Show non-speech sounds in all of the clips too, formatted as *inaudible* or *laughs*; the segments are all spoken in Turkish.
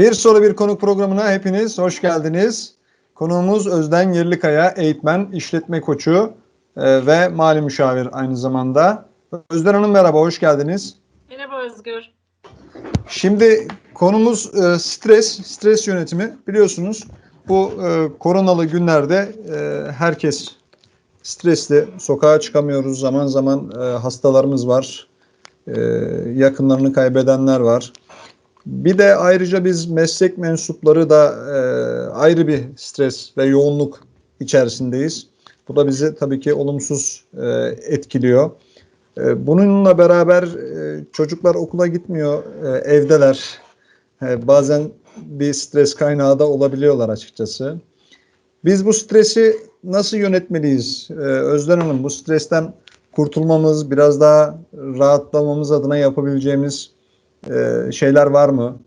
Bir soru bir konuk programına hepiniz hoş geldiniz. Konuğumuz Özden Yerlikaya, eğitmen, işletme koçu e, ve mali müşavir aynı zamanda. Özden Hanım merhaba, hoş geldiniz. Merhaba Özgür. Şimdi konumuz e, stres, stres yönetimi. Biliyorsunuz bu e, koronalı günlerde e, herkes stresli. Sokağa çıkamıyoruz. Zaman zaman e, hastalarımız var. E, yakınlarını kaybedenler var. Bir de ayrıca biz meslek mensupları da e, ayrı bir stres ve yoğunluk içerisindeyiz. Bu da bizi tabii ki olumsuz e, etkiliyor. E, bununla beraber e, çocuklar okula gitmiyor, e, evdeler. E, bazen bir stres kaynağı da olabiliyorlar açıkçası. Biz bu stresi nasıl yönetmeliyiz? E, Özden Hanım, bu stresten kurtulmamız, biraz daha rahatlamamız adına yapabileceğimiz e, şeyler var mı?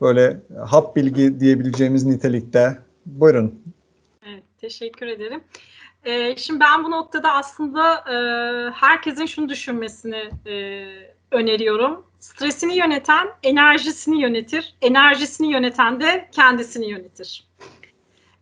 Böyle hap bilgi diyebileceğimiz nitelikte. Buyurun. Evet, teşekkür ederim. Ee, şimdi ben bu noktada aslında e, herkesin şunu düşünmesini e, öneriyorum. Stresini yöneten enerjisini yönetir, enerjisini yöneten de kendisini yönetir.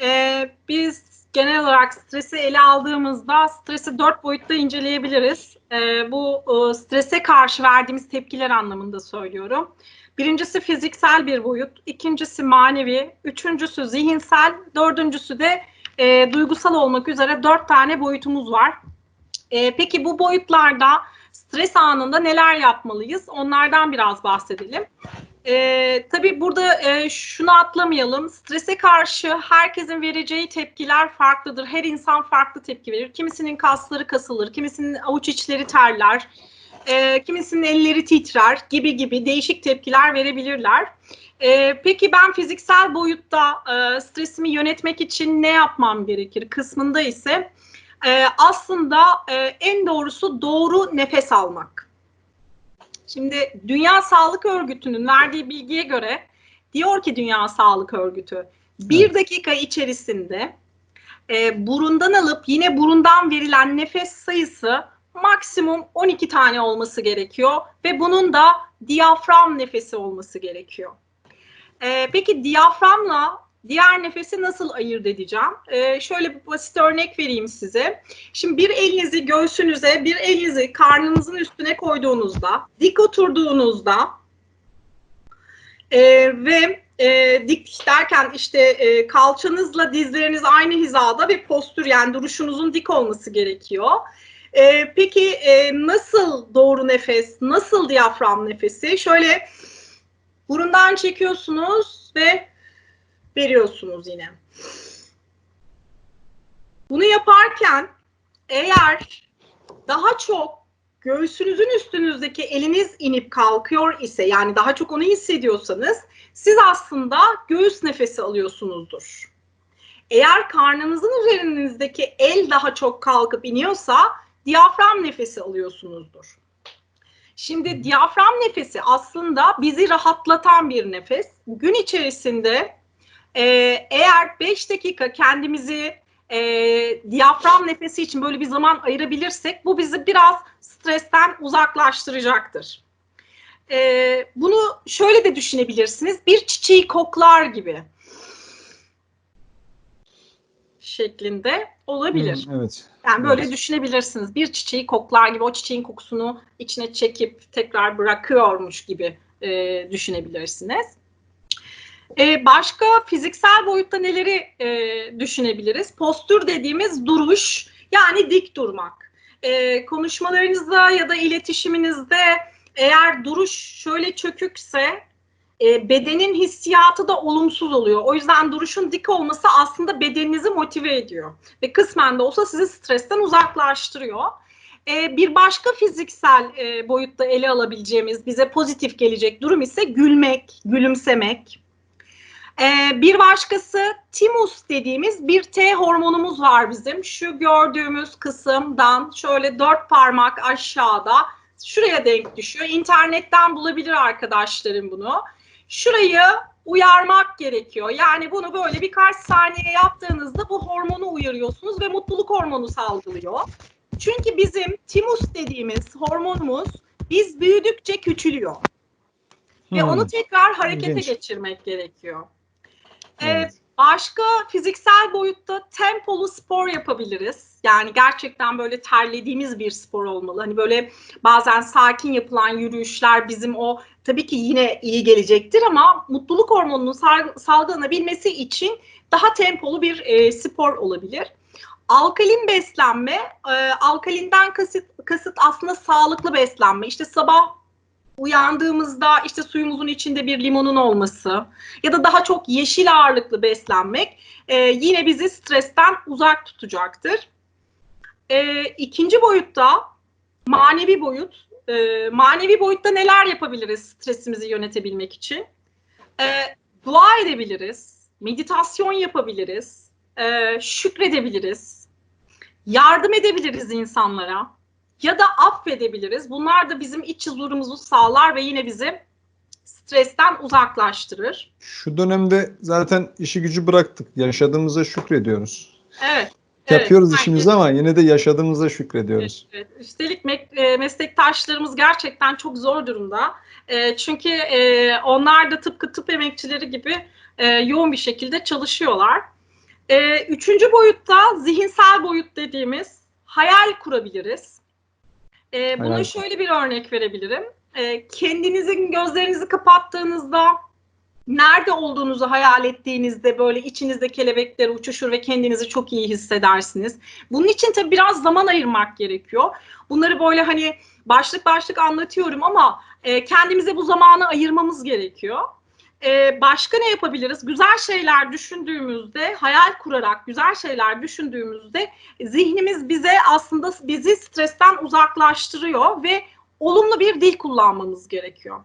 Ee, biz genel olarak stresi ele aldığımızda stresi dört boyutta inceleyebiliriz. Ee, bu e, strese karşı verdiğimiz tepkiler anlamında söylüyorum. Birincisi fiziksel bir boyut, ikincisi manevi, üçüncüsü zihinsel, dördüncüsü de e, duygusal olmak üzere dört tane boyutumuz var. E, peki bu boyutlarda stres anında neler yapmalıyız? Onlardan biraz bahsedelim. E, tabii burada e, şunu atlamayalım. Strese karşı herkesin vereceği tepkiler farklıdır. Her insan farklı tepki verir. Kimisinin kasları kasılır, kimisinin avuç içleri terler, e, kimisinin elleri titrer gibi gibi değişik tepkiler verebilirler. E, peki ben fiziksel boyutta e, stresimi yönetmek için ne yapmam gerekir kısmında ise e, aslında e, en doğrusu doğru nefes almak. Şimdi Dünya Sağlık Örgütü'nün verdiği bilgiye göre diyor ki Dünya Sağlık Örgütü bir dakika içerisinde e, burundan alıp yine burundan verilen nefes sayısı maksimum 12 tane olması gerekiyor ve bunun da diyafram nefesi olması gerekiyor. Ee, peki diyaframla diğer nefesi nasıl ayırt edeceğim? Ee, şöyle bir basit örnek vereyim size. Şimdi bir elinizi göğsünüze, bir elinizi karnınızın üstüne koyduğunuzda, dik oturduğunuzda e, ve e, dik derken işte e, kalçanızla dizleriniz aynı hizada ve postür yani duruşunuzun dik olması gerekiyor. E, peki e, nasıl doğru nefes, nasıl diyafram nefesi? Şöyle burundan çekiyorsunuz ve veriyorsunuz yine. Bunu yaparken eğer daha çok göğsünüzün üstünüzdeki eliniz inip kalkıyor ise yani daha çok onu hissediyorsanız siz aslında göğüs nefesi alıyorsunuzdur. Eğer karnınızın üzerinizdeki el daha çok kalkıp iniyorsa diyafram nefesi alıyorsunuzdur. Şimdi diyafram nefesi aslında bizi rahatlatan bir nefes. Gün içerisinde e, eğer 5 dakika kendimizi e, diyafram nefesi için böyle bir zaman ayırabilirsek bu bizi biraz stresten uzaklaştıracaktır. E, bunu şöyle de düşünebilirsiniz. Bir çiçeği koklar gibi şeklinde olabilir. Hı, Evet. Yani böyle Evet. düşünebilirsiniz. Bir çiçeği koklar gibi o çiçeğin kokusunu içine çekip tekrar bırakıyormuş gibi e, düşünebilirsiniz. E, başka fiziksel boyutta neleri e, düşünebiliriz? Postür dediğimiz duruş yani dik durmak. E, konuşmalarınızda ya da iletişiminizde eğer duruş şöyle çökükse e, bedenin hissiyatı da olumsuz oluyor. O yüzden duruşun dik olması aslında bedeninizi motive ediyor ve kısmen de olsa sizi stresten uzaklaştırıyor. Ee, bir başka fiziksel e, boyutta ele alabileceğimiz bize pozitif gelecek durum ise gülmek, gülümsemek. Ee, bir başkası timus dediğimiz bir T hormonumuz var bizim. Şu gördüğümüz kısımdan şöyle dört parmak aşağıda şuraya denk düşüyor. İnternetten bulabilir arkadaşlarım bunu. Şurayı uyarmak gerekiyor. Yani bunu böyle birkaç saniye yaptığınızda bu hormonu uyarıyorsunuz ve mutluluk hormonu salgılıyor. Çünkü bizim timus dediğimiz hormonumuz biz büyüdükçe küçülüyor. ve Hmm. onu tekrar harekete İlginç. geçirmek gerekiyor. Evet. Başka fiziksel boyutta tempolu spor yapabiliriz. Yani gerçekten böyle terlediğimiz bir spor olmalı. Hani böyle bazen sakin yapılan yürüyüşler bizim o tabii ki yine iyi gelecektir ama mutluluk hormonunun sal- salgılanabilmesi için daha tempolu bir e, spor olabilir. Alkalin beslenme, e, alkalinden kasıt, kasıt aslında sağlıklı beslenme. İşte sabah uyandığımızda işte suyumuzun içinde bir limonun olması ya da daha çok yeşil ağırlıklı beslenmek e, yine bizi stresten uzak tutacaktır. E, ikinci boyutta manevi boyut. E, manevi boyutta neler yapabiliriz stresimizi yönetebilmek için? E, dua edebiliriz, meditasyon yapabiliriz, e, şükredebiliriz, yardım edebiliriz insanlara ya da affedebiliriz. Bunlar da bizim iç huzurumuzu sağlar ve yine bizi stresten uzaklaştırır. Şu dönemde zaten işi gücü bıraktık. Yaşadığımıza şükrediyoruz. Evet. Yapıyoruz evet, işimizi ama yine de yaşadığımıza şükrediyoruz. Evet, evet. Üstelik e, meslektaşlarımız gerçekten çok zor durumda. E, çünkü e, onlar da tıpkı tıp emekçileri gibi e, yoğun bir şekilde çalışıyorlar. E, üçüncü boyutta zihinsel boyut dediğimiz hayal kurabiliriz. E, buna Hayal. şöyle bir örnek verebilirim. E, kendinizin gözlerinizi kapattığınızda nerede olduğunuzu hayal ettiğinizde böyle içinizde kelebekler uçuşur ve kendinizi çok iyi hissedersiniz. Bunun için tabii biraz zaman ayırmak gerekiyor. Bunları böyle hani başlık başlık anlatıyorum ama e, kendimize bu zamanı ayırmamız gerekiyor. E, başka ne yapabiliriz? Güzel şeyler düşündüğümüzde, hayal kurarak güzel şeyler düşündüğümüzde zihnimiz bize aslında bizi stresten uzaklaştırıyor ve olumlu bir dil kullanmamız gerekiyor.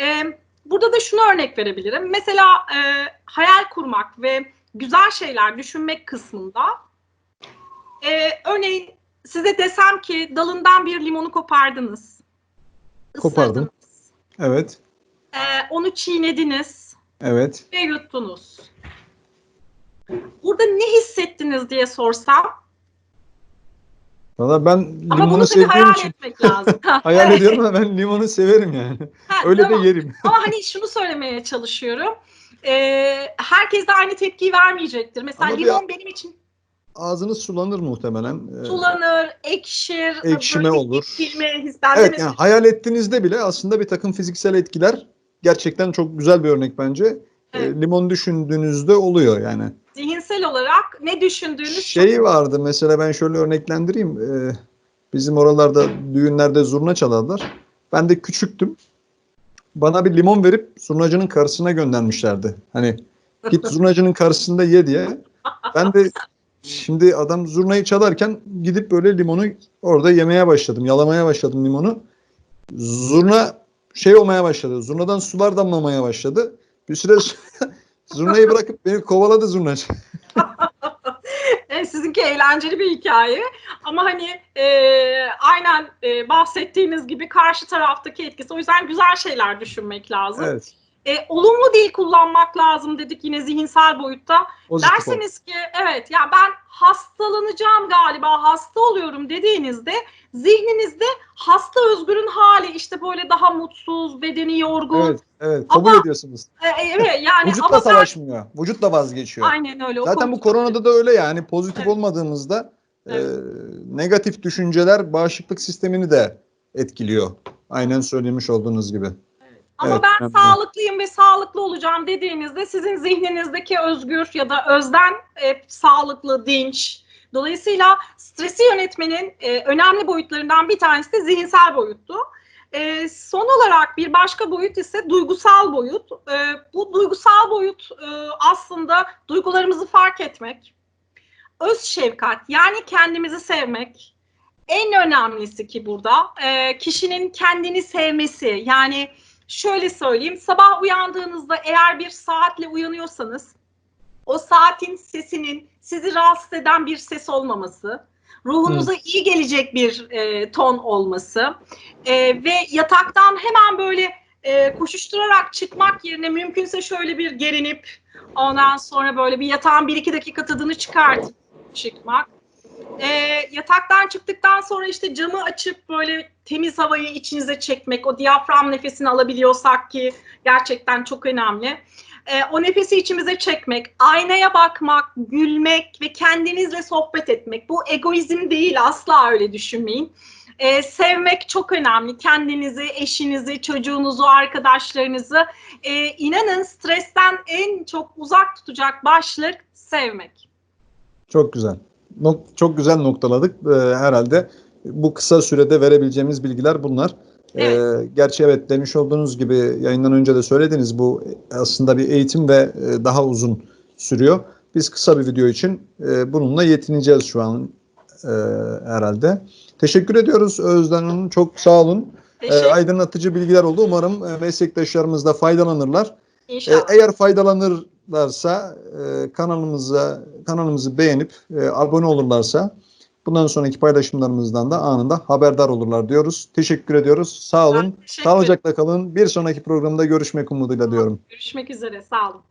E, burada da şunu örnek verebilirim. Mesela e, hayal kurmak ve güzel şeyler düşünmek kısmında e, örneğin size desem ki dalından bir limonu kopardınız. Kopardım. Evet. E, onu çiğnediniz Evet. ve yuttunuz. Burada ne hissettiniz diye sorsam Valla ben ama limonu bunu sevdiğim hayal için etmek lazım. *laughs* hayal Evet. ediyorum ama ben limonu severim yani. Ha, Öyle tamam. de yerim. Ama hani şunu söylemeye çalışıyorum. Ee, herkes de aynı tepkiyi vermeyecektir. Mesela Ama bir- limon benim için Ağzınız sulanır muhtemelen. Ee, sulanır, ekşir, Ekşime olur. De Evet yani hayal ettiğinizde bile aslında bir takım fiziksel etkiler gerçekten çok güzel bir örnek bence. Ee, Evet. limon düşündüğünüzde oluyor yani. zihinsel olarak ne düşündüğünüz Şey vardı mesela ben şöyle örneklendireyim. Ee, bizim oralarda düğünlerde zurna çalarlar. Ben de küçüktüm. Bana bir limon verip zurnacının karşısına göndermişlerdi. Hani git *laughs* zurnacının karşısında ye diye. Ben de şimdi adam zurnayı çalarken gidip böyle limonu orada yemeye başladım. Yalamaya başladım limonu. Zurna şey olmaya başladı. Zurnadan sular damlamaya başladı. Bir süre *laughs* zurnayı bırakıp beni kovaladı zurnacı. *laughs* E, sizinki eğlenceli bir hikaye ama hani e, aynen e, bahsettiğiniz gibi karşı taraftaki etkisi. O yüzden güzel şeyler düşünmek lazım. Evet. E, olumlu dil kullanmak lazım dedik yine zihinsel boyutta. Pozitif. Derseniz ki evet ya ben hastalanacağım galiba hasta oluyorum dediğinizde zihninizde hasta Özgür'ün hali işte böyle daha mutsuz, bedeni yorgun. Evet, evet. Kabul Ama- ediyorsunuz. E, e, evet *laughs* yani Vücutla ama ben savaşmıyor. Vücutla vazgeçiyor. aynen öyle. Zaten bu koronada da öyle yani. Pozitif Evet. olmadığımızda e, Evet. negatif düşünceler bağışıklık sistemini de etkiliyor. Aynen söylemiş olduğunuz gibi. Ama Evet, ben önemli. sağlıklıyım ve sağlıklı olacağım dediğinizde sizin zihninizdeki özgür ya da özden e, sağlıklı, dinç. Dolayısıyla stresi yönetmenin e, önemli boyutlarından bir tanesi de zihinsel boyuttu. E, son olarak bir başka boyut ise duygusal boyut. E, bu duygusal boyut e, aslında duygularımızı fark etmek, öz şefkat yani kendimizi sevmek. En önemlisi ki burada e, kişinin kendini sevmesi yani şöyle söyleyeyim sabah uyandığınızda eğer bir saatle uyanıyorsanız o saatin sesinin sizi rahatsız eden bir ses olmaması, ruhunuza iyi gelecek bir e, ton olması e, ve yataktan hemen böyle e, koşuşturarak çıkmak yerine mümkünse şöyle bir gerinip ondan sonra böyle bir yatağın bir iki dakika tadını çıkartıp çıkmak. E, yataktan çıktıktan sonra işte camı açıp böyle temiz havayı içinize çekmek, o diyafram nefesini alabiliyorsak ki gerçekten çok önemli. E, o nefesi içimize çekmek, aynaya bakmak, gülmek ve kendinizle sohbet etmek. Bu egoizm değil, asla öyle düşünmeyin. E, sevmek çok önemli. Kendinizi, eşinizi, çocuğunuzu, arkadaşlarınızı. E, inanın stresten en çok uzak tutacak başlık sevmek. Çok güzel. Nok- çok güzel noktaladık. Ee, herhalde bu kısa sürede verebileceğimiz bilgiler bunlar. Ee, gerçi evet demiş olduğunuz gibi yayından önce de söylediniz bu aslında bir eğitim ve e, daha uzun sürüyor. Biz kısa bir video için e, bununla yetineceğiz şu an e, herhalde. Teşekkür ediyoruz Özden Hanım. Çok sağ olun. Ee, Teşekkür aydınlatıcı bilgiler oldu. Umarım e, meslektaşlarımız da faydalanırlar. E, İnşallah. eğer faydalanırlarsa e, kanalımıza kanalımızı beğenip e, abone olurlarsa bundan sonraki paylaşımlarımızdan da anında haberdar olurlar diyoruz. Teşekkür ediyoruz. Sağ olun. Sağlıcakla kalın. Bir sonraki programda görüşmek umuduyla diyorum. Görüşmek üzere. Sağ olun.